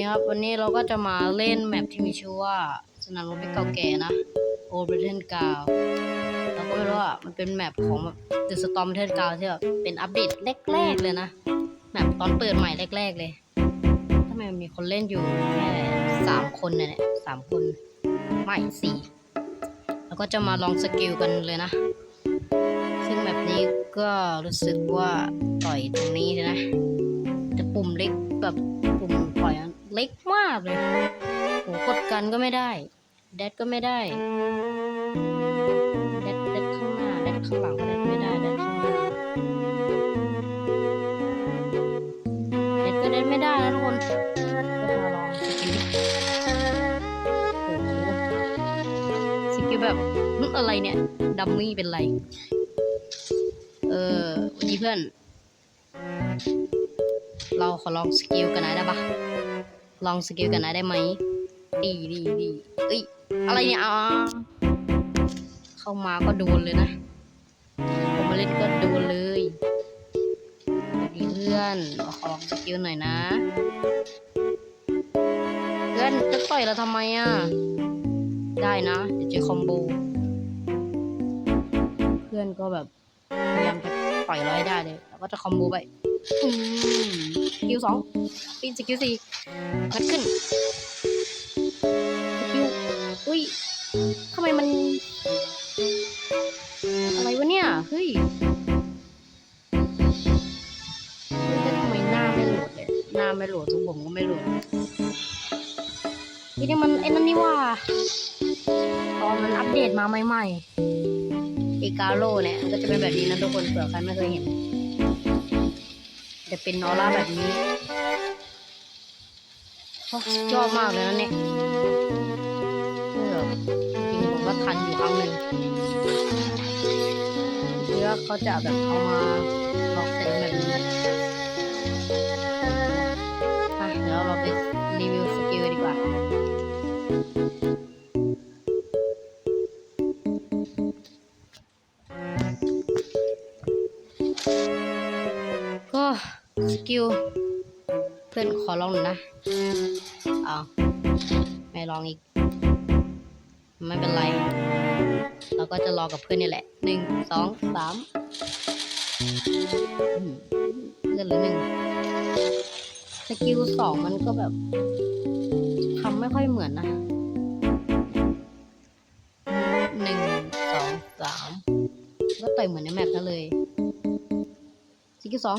ดีครับ วันนี้เราก็จะมาเล่นแมปที่มีชื่อว่าสนามรบเก่าแก่นะโอเ e เทนกาวเราก็ไม่รู้ว่ามันเป็นแมปของเดอะสตอมเทนกาวที่แบบเป็นอัปเดตแรกๆเลยนะ แมปตอนเปิดใหม่แรกๆเลยทำไมมันมีคนเล่นอยู่แค่สามคนเนี่ยสามคนไม่สี่แล้วก็จะมาลองสกิลกันเลยนะ ซึ่งแบบนี้ก็รู้สึกว่าต่อยตรงนี้นะแต่ปุ่มเล็กแบบ ล็กมากเลยโหกดกันก็ไม่ได้ แดดก็ไม่ได้ แดดแดดข้างหน้า แดดข้างหลังก็แดดไม่ได้ แดดข้างหน้า แดดก็แดดไม่ได้นะทุกคนมาลองสกิลโอ้โหสกิลแบบนึกอะไรเนี่ย ดัมมี่เป็นไร เออวันนี้เพื่อนเราขอลองสกิลกันหน่อยได้ปะ ลองสกิลกันหน่อยได้ไหมดีดีดีเอ้ย อะไรเนี่ยอ่าเข้ามาก็โดนเลยนะ ผมมาเล่นก็โดนเลยดีเพื่อนขอลองสกิลหน่อยนะ เพื่อนจะต่อยเราทำไมอะ ได้นะเดี๋ยวเจอคอมโบ เพื่อนก็แบบพยายามจะ ต่อยเราให้ได้เลย แล้วก็จะคอมโบไปอืมสกิลสองปีนสกิลสี่งัดขึ้นสกิลอุ้ยทำไมมัน อะไรวะเนี่ย เฮ้ยเฮ้ยแล้วทำไมหน้าไม่โหลดเลย หน้าไม่โหลดทุกผมก็ไม่โหลดทีนี้มันไอ้นั่นนี่ว่าตอนมันอัปเดตมาใหม่ๆ เอกาโลเนี่ยก็จะเป็นแบบนี้นะทุกคนเผื่อใครไม่เคยเห็น จะเป็นออร่าแบบนี้โอ้ชอบมากเลยนะเนี่ยเออจริงผมก็ทันอยู่ครั้งหนึ่งคิดว่าเขาจะแบบเอามาลอกแต่งแบบนี้ไปเดี๋ยวเราไปรีวิวสกิลดีกว่า กิลเพื่อนขอลองหน่อยนะเอาไม่ลองอีก ไม่เป็นไร เราก็จะรอกับเพื่อนนี่แหละหนึ่งสองสามเลือดหลือหนึ่งสกิลสองมันก็แบบทำไม่ค่อยเหมือนนะหนึ่งสองสามก็ต่อยเหมือนในแมปนั่นเลย กิลสอง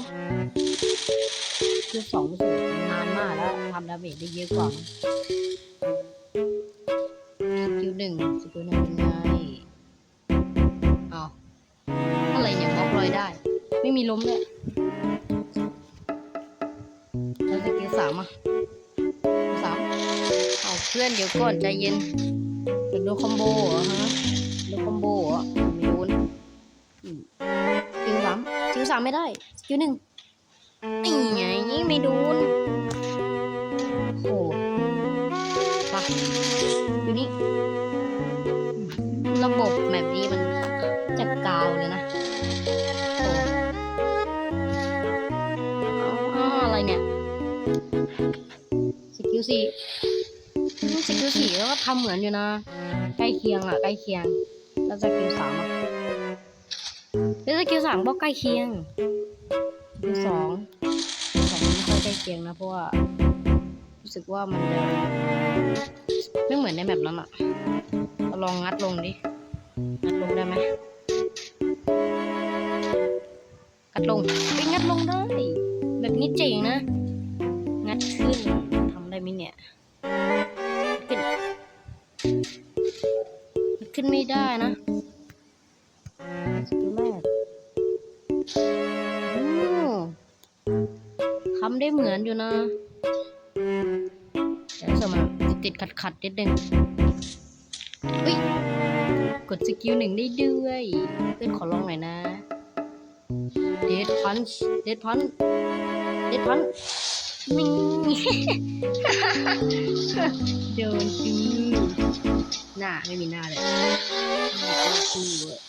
สกิลสองสนานมากแล้วทำดาเมจได้เยอะกว่าสกิลหนึ่งสกิลหนึ่งเป็นไงอ้าอะไรเนี่ยบล็อกลอยได้ ไม่มีล้มเลยแล้วสกิลสามอะสามเอาเพื่อนเดี๋ยวก่อนใจเย็นเดี๋ยวโดนคอมโบเหรอฮะโดนคอมโบเหรอไม่โดนอืมสกิลสามสกิลสามไม่ได้ สกิลหนึ่งนี่ไงไม่โดนโอ้มาอยู่นี่ ระบบแบบนี้มันจะกาวเลยนะโอ้เอาอะไรเนี่ยสกิลสี่สกิลสี่แล้วก็ทำเหมือนอยู่นะ ใกล้เคียงอะ ใกล้เคียง แล้วสกิลสามอะแล้วสกิลสามก็ใกล้เคียง สกิลสองสองไม่ค่อยใกล้เคียงนะเพราะว่ารู้สึกว่ามันจะไม่เหมือนในแบบนั้นอะลองงัดลงดิงัดลงได้ไหมงัดลงไปงัดลงได้ แบบนี้เจ๋งนะ งัดขึ้นทำได้ไหมเนี่ยขึ้นขึ้นไม่ได้นะ ได้เหมือนอยู่นะแต่รู้สมันติดขัดขัดๆนิดนึงเฮ้ยกดสกิลหนึ่งได้ด้วยเพื่อนขอลองหน่อยนะเดดพันช์เดดพันช์เดดพันช์นี่โดนจูหน้าไม่มีหน้าเลย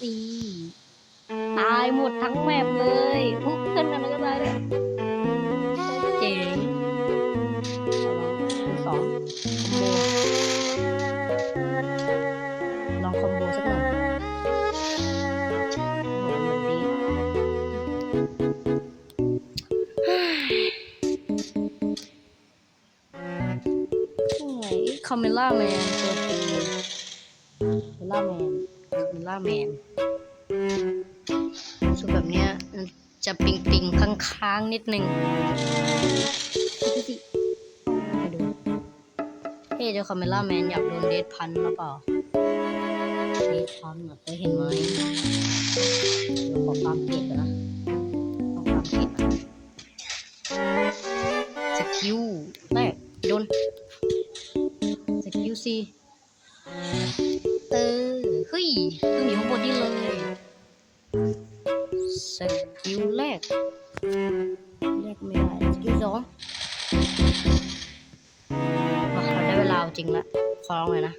นี่ตายหมดทั้งแมปเลยทุกเพื่อนกันก็ตายเลย ลองคอมโบสักหน่อยคอมเมล่าแมนตัวตีคอมเมล่าแมนคอมเมล่าแมนส่วนแบบเนี้ยจะปิงปิงค้างๆนิดนึง เจ้าคาเมล่าแมนอยากโดนเดทพันหรือเปล่าเดทพันอะเคยเห็นไหมเดี๋ยวขอความเก็บก่อนะขอความเก็บอะสกิลแรกโดนสกิลซีเออเฮ้ยต้องอยู่ข้างบนนี่เลยสกิลแรกแรกไม่ได้สกิลสอง จริงละขอลองเลยนะ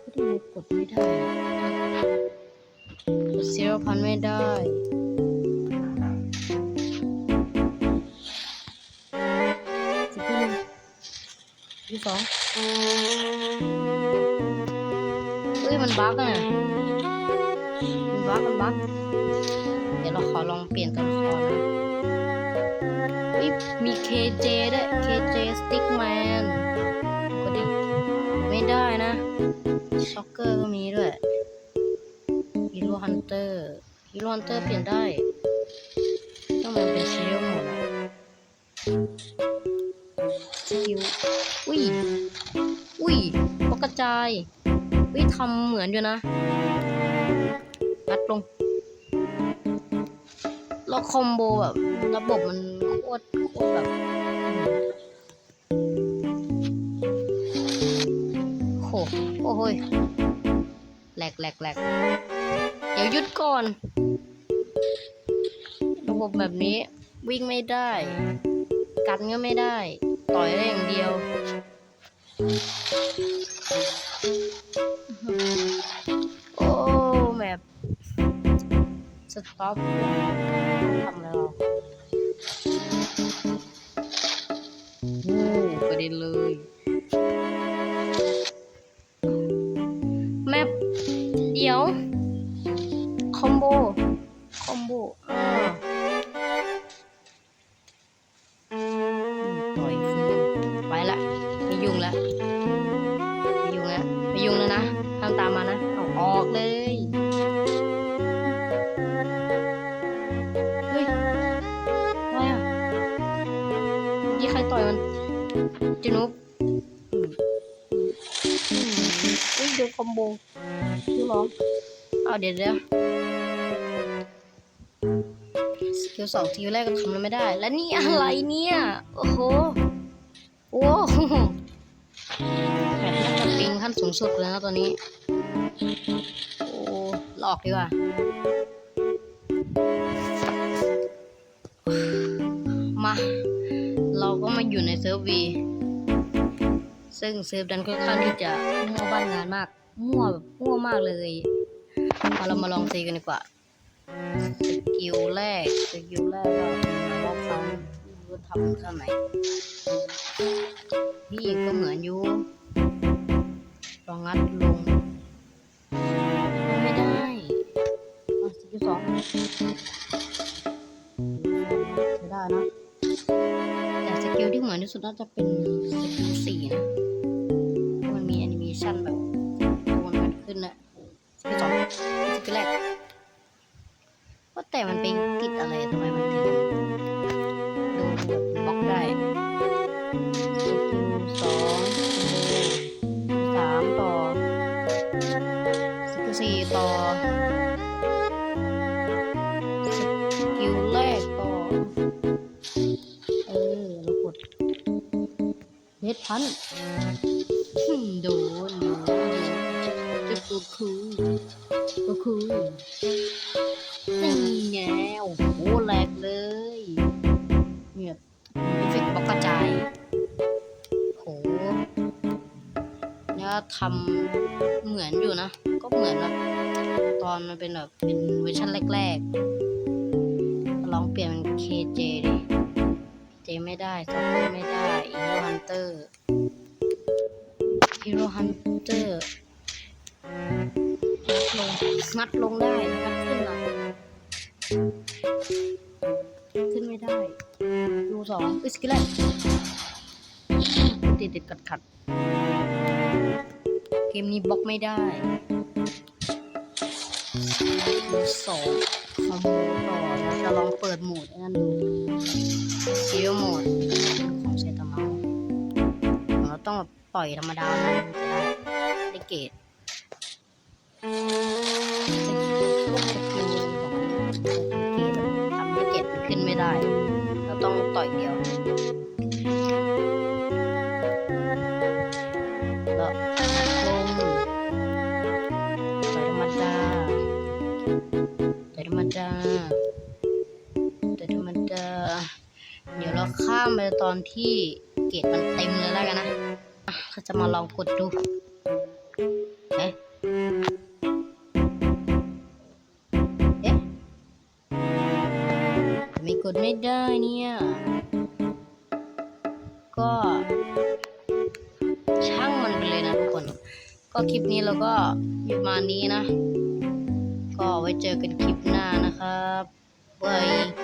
ไม่ได้กดไม่ได้อะกดซีโร่พันไม่ได้สกิลหนึ่งสกิลสองเฮ้ย มันบั๊กอะเนี่ยมันบั๊กมันบั๊กเดี๋ยวเราขอลองเปลี่ยนตัวละครนะเฮ้ยมี KJ ด้วย KJ Stickman กดดิไม่ได้นะช็อกเกอร์ก็มีด้วย Hero Hunter Hero Hunter เตอร์เปลี่ยนได้ต้องมันเป็นเรียลหมดอะสกิลอุ้ย อุ้ยปกระจายอุ้ยทำเหมือนอยู่นะรัดลงแล้วคอมโบแบบระบบมัน ตรโคตรแบบโหโอ้โหแหลกแหลกแหลกเดี๋ยวหยุดก่อน ระบบแบบนี้วิ่งไม่ได้ กันก็ไม่ได้ ต่อยได้อย่างเดียวโอ้แบบสต็อปทำอะไรหรอ ป จินุบอืมอืมเฮ้ยเดี๋ยวคอมโบดูร้องเอาเดี๋ยวเดี๋ยวสกิลสองทีแรกก็ทำอะไรไม่ได้ แล้วนี่อะไรเนี่ย โอ้โห โอ้โหแบบน่าจะปิงขั้นสูงสุดเลยนะตัวนี้ โอ้หลอกดีกว่ามา เราก็มาอยู่ในเซิร์ฟวี ซึ่งเซิร์ฟดันค่อนข้างที่จะมั่วบ้านงานมาก มั่วแบบมั่วมากเลยมาเรามาลองตีกันดีกว่า สกิลแรก สกิลแรกก็เป็นล็อกเขารู้ทำข้าไหนนี่ก็เหมือนอยู่ลองงัดลง ไม่ได้สกิลสองไม่ได้นะแต่สกิลที่เหมือนที่สุดน่าจะเป็นสกิลสี่นะ ตัวมันขึ้นนะสกิลสองสกิลแรกว่าแต่มันเป็นติดอะไรทำไมมันถึงโดนแบบบล็อกได้สกิลสองสามต่อสกิลสี่ต่อสกิลแรกต่อเออแล้วกดเฮดพัน โอ้โหแหลกเลยเนี่ยเอฟเฟกต์บล็อกกระจายโหเนี่ยทำเหมือนอยู่นะ ก็เหมือนแบบตอนมันเป็นแบบเป็นเวอร์ชันแรกๆ ลองเปลี่ยนเป็น KJ ดิเจไม่ได้ซ็อกเกอร์ไม่ได้ Hero Hunter Hero Hunter ลงงัดลงได้งัดขึ้นหลัง ขึ้นไม่ได้ ดูสองอิสกิเลตติดติดขัดขัด เกมนี้บล็อกไม่ได้สองคอมโบต่อแล้วจะลองเปิดโหมดนั่นดูซีโร่โหมดของเซตามาเราต้องปล่อยธรรมดานะมันจะได้ได้เกรด เราตอนที่เกรดมันเต็มเลยแล้วกันนะเราจะมาลองกดดูเอ๊ะเอ๊ะไม่กดไม่ได้เนี่ย ก็ช่างมันไปเลยนะทุกคน ก็คลิปนี้เราก็อยู่ประมาณนี้นะ ก็ไว้เจอกันคลิปหน้านะครับบาย